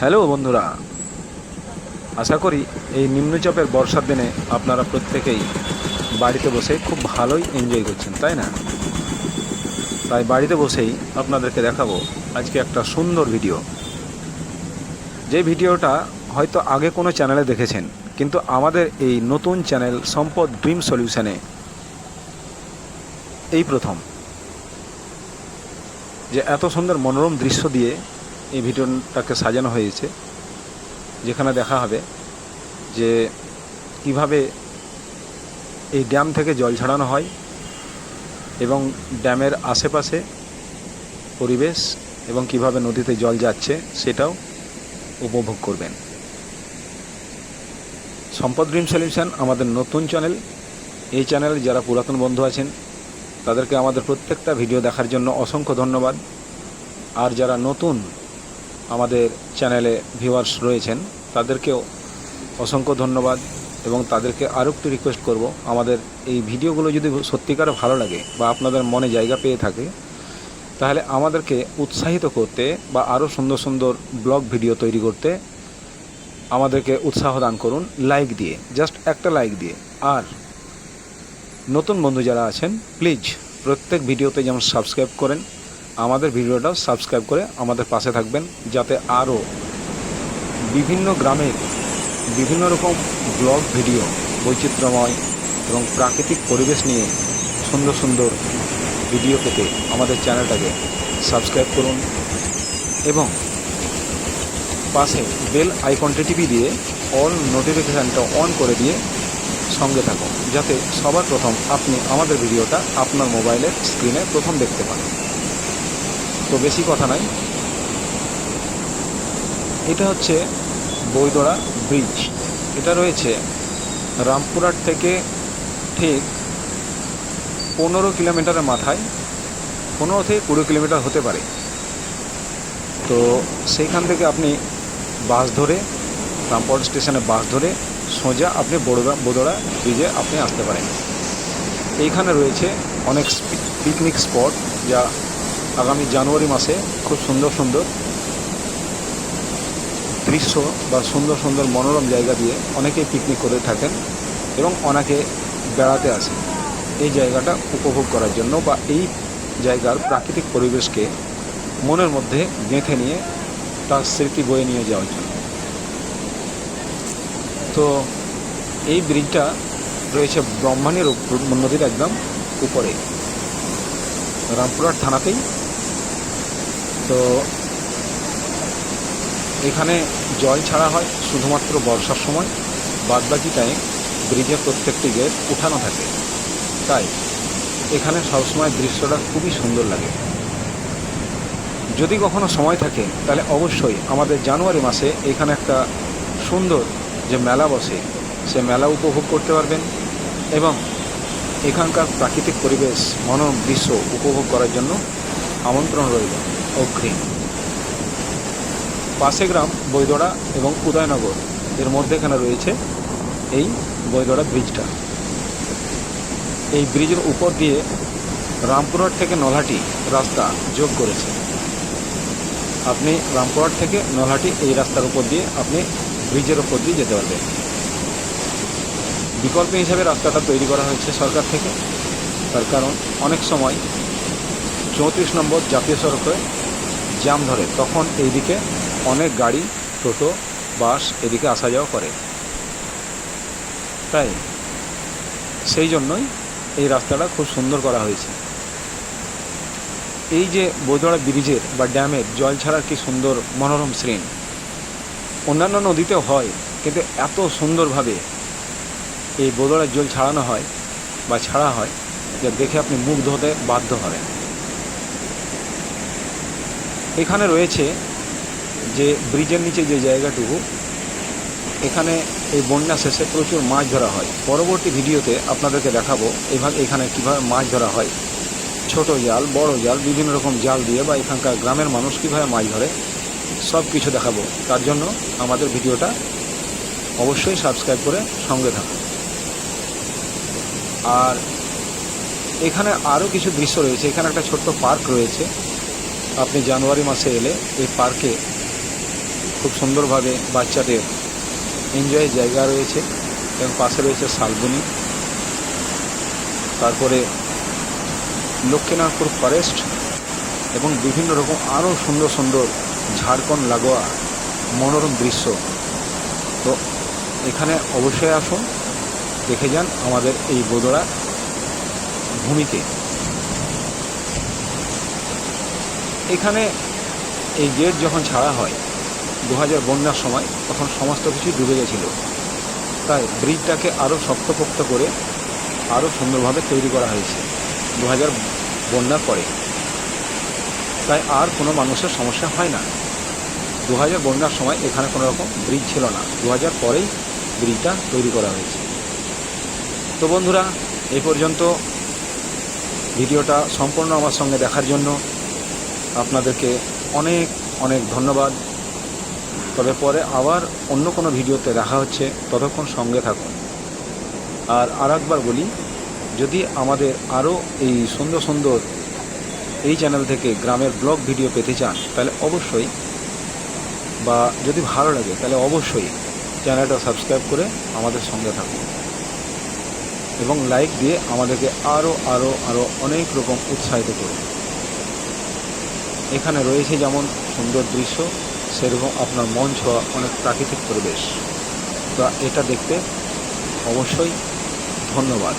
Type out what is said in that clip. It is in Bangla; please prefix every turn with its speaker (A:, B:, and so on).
A: হ্যালো বন্ধুরা, আশা করি এই নিম্নচাপের বর্ষার দিনে আপনারা প্রত্যেকেই বাড়িতে বসে খুব ভালোই এনজয় করছেন, তাই না? তাই বাড়িতে বসেই আপনাদেরকে দেখাবো আজকে একটা সুন্দর ভিডিও যে ভিডিওটা হয়তো আগে কোনো চ্যানেলে দেখেছেন, কিন্তু আমাদের এই নতুন চ্যানেল সম্পদ ড্রিম সলিউশনে এই প্রথম। যে এত সুন্দর মনোরম দৃশ্য দিয়ে এই ভিডিওটাকে সাজানো হয়েছে, যেখানে দেখা হবে যে কীভাবে এই ড্যাম থেকে জল ছাড়ানো হয় এবং ড্যামের আশেপাশে পরিবেশ এবং কীভাবে নদীতে জল যাচ্ছে সেটাও উপভোগ করবেন। সম্পদ ড্রিম সলিউশন আমাদের নতুন চ্যানেল। এই চ্যানেলে যারা পুরাতন বন্ধু আছেন, তাদেরকে আমাদের প্রত্যেকটা ভিডিও দেখার জন্য অসংখ্য ধন্যবাদ। আর যারা নতুন আমাদের চ্যানেলে ভিউয়ার্স রয়েছেন, তাদেরকেও অসংখ্য ধন্যবাদ এবং তাদেরকে আরও একটু রিকোয়েস্ট করব। আমাদের এই ভিডিওগুলো যদি সত্যিকার ভালো লাগে বা আপনাদের মনে জায়গা পেয়ে থাকে, তাহলে আমাদেরকে উৎসাহিত করতে বা আরও সুন্দর সুন্দর ব্লগ ভিডিও তৈরি করতে আমাদেরকে উৎসাহ দান করুন লাইক দিয়ে জাস্ট একটা লাইক দিয়ে। আর নতুন বন্ধু যারা আছেন প্লিজ প্রত্যেক ভিডিওতে যেমন সাবস্ক্রাইব করেন আমাদের ভিডিওটাও সাবস্ক্রাইব করে আমাদের পাশে থাকবেন, যাতে আরও বিভিন্ন গ্রামের বিভিন্ন রকম ব্লগ ভিডিও, বৈচিত্র্যময় এবং প্রাকৃতিক পরিবেশ নিয়ে সুন্দর সুন্দর ভিডিও পেতে আমাদের চ্যানেলটাকে সাবস্ক্রাইব করুন এবং পাশে বেল আইকনটি টিপি দিয়ে অল নোটিফিকেশানটা অন করে দিয়ে সঙ্গে থাকুন, যাতে সবার প্রথম আপনি আমাদের ভিডিওটা আপনার মোবাইলের স্ক্রিনে প্রথম দেখতে পান। তো বেশি কথা নাই এটা হচ্ছে বৈদড়া ব্রিজ। এটা রয়েছে রামপুরহাট থেকে ঠিক পনেরো কিলোমিটারের মাথায়, পনেরো থেকে কুড়ি কিলোমিটার হতে পারে। তো সেইখান থেকে আপনি বাস ধরে, রামপুরহাট স্টেশনে বাস ধরে সোজা আপনি বড়োদা বোদড়া ব্রিজে আপনি আসতে পারেন। এইখানে রয়েছে অনেক পিকনিক স্পট যা আগামী জানুয়ারি মাসে খুব সুন্দর সুন্দর দৃশ্য বা সুন্দর সুন্দর মনোরম জায়গা দিয়ে অনেকেই পিকনিক করে থাকেন এবং অনেকে বেড়াতে আসে এই জায়গাটা উপভোগ করার জন্য বা এই জায়গার প্রাকৃতিক পরিবেশকে মনের মধ্যে গেঁথে নিয়ে তার স্মৃতি বয়ে নিয়ে যাওয়ার জন্য। তো এই ব্রিজটা রয়েছে ব্রহ্মাণের নদীর একদম উপরে। রামপুরহাট থানাতেই তো এখানে জল ছাড়া হয় শুধুমাত্র বর্ষার সময়, বাদবাকি টাইম ব্রিজের প্রত্যেকটি গেট উঠানো থাকে। তাই এখানে সবসময় দৃশ্যটা খুবই সুন্দর লাগে। যদি কখনো সময় থাকে, তাহলে অবশ্যই আমাদের জানুয়ারি মাসে এখানে একটা সুন্দর যে মেলা বসে, সে মেলা উপভোগ করতে পারবেন এবং এখানকার প্রাকৃতিক পরিবেশ, মনোরম দৃশ্য উপভোগ করার জন্য আমন্ত্রণ রইল। অগ্রিম। পাশে গ্রাম বৈদড়া এবং উদয়নগর। এর মধ্যেখানে রয়েছে এই বৈদড়া ব্রিজটা। এই ব্রিজের উপর দিয়ে রামপুরহাট থেকে নলহাটি রাস্তা যোগ করেছে। আপনি রামপুরহাট থেকে নলহাটি এই রাস্তার উপর দিয়ে আপনি ব্রিজের উপর দিয়ে যেতে পারবেন। বিকল্প হিসাবে রাস্তাটা তৈরি করা হয়েছে সরকার থেকে। তার কারণ, অনেক সময় চৌত্রিশ নম্বর জাতীয় সড়কে জ্যাম ধরে, তখন এইদিকে অনেক গাড়ি, টোটো, বাস এদিকে আসা যাওয়া করে। তাই সেই জন্যই এই রাস্তাটা খুব সুন্দর করা হয়েছে। এই যে বৈদড়া ব্রিজের বা ড্যামের জল ছাড়ার কি সুন্দর মনোরম শ্রেণ। অন্যান্য নদীতেও হয়, কিন্তু এত সুন্দরভাবে এই বোদড়ার জল ছাড়ানো হয় বা ছাড়া হয় যা দেখে আপনি মুগ্ধ হতে বাধ্য হবেন। এখানে রয়েছে যে ব্রিজের নিচে যে জায়গাটুকু, এখানে এই বন্যা শেষে প্রচুর মাছ ধরা হয়। পরবর্তী ভিডিওতে আপনাদেরকে দেখাবো এভাবে এখানে কীভাবে মাছ ধরা হয়। ছোট জাল, বড় জাল, বিভিন্ন রকম জাল দিয়ে বা এখানকার গ্রামের মানুষ কীভাবে মাছ ধরে সব কিছু দেখাবো। তার জন্য আমাদের ভিডিওটা অবশ্যই সাবস্ক্রাইব করে সঙ্গে থাকুন। আর এখানে আরও কিছু দৃশ্য রয়েছে। এখানে একটা ছোট্ট পার্ক রয়েছে। আপনি জানুয়ারি মাসে এলে এই পার্কে খুব সুন্দরভাবে বাচ্চাদের এনজয়ের জায়গা রয়েছে এবং পাশে রয়েছে শালবনি। তারপরে লক্ষ্মীনাথপুর ফরেস্ট এবং বিভিন্ন রকম আরও সুন্দর সুন্দর ঝাড়খণ্ড লাগোয়া মনোরম দৃশ্য। তো এখানে অবশ্যই আসুন, দেখে যান আমাদের এই বোদড়া ভূমিকে। এখানে এই গেট যখন ছাড়া হয় দু হাজার বন্যার সময় তখন সমস্ত কিছু ডুবে গেছিল। তাই ব্রিজটাকে আরও শক্তপোক্ত করে আরও সুন্দরভাবে তৈরি করা হয়েছে দু হাজার বন্যার পরে। তাই আর কোনো মানুষের সমস্যা হয় না। দু হাজার বন্যার সময় এখানে কোনো রকম ব্রিজ ছিল না। দু হাজার পরেই ব্রিজটা তৈরি করা হয়েছে। তো বন্ধুরা, এই পর্যন্ত ভিডিওটা সম্পূর্ণ আমার সঙ্গে দেখার জন্য আপনাদেরকে অনেক অনেক ধন্যবাদ। তবে পরে আবার অন্য কোনো ভিডিওতে দেখা হচ্ছে, ততক্ষণ সঙ্গে থাকুন। আর আর একবার বলি, যদি আমাদের আরও এই সুন্দর সুন্দর এই চ্যানেল থেকে গ্রামের ব্লগ ভিডিও পেতে চান, তাহলে অবশ্যই বা যদি ভালো লাগে, তাহলে অবশ্যই চ্যানেলটা সাবস্ক্রাইব করে আমাদের সঙ্গে থাকুন। এবং লাইক দিয়ে আমাদেরকে আরও আরও আরও অনেক রকম উৎসাহিত করুন। এখানে রয়েছে যেমন সুন্দর দৃশ্য, সেরকম আপনার মন ছোঁয়া অনেক প্রাকৃতিক পরিবেশ। তা এটা দেখতে অবশ্যই ধন্যবাদ।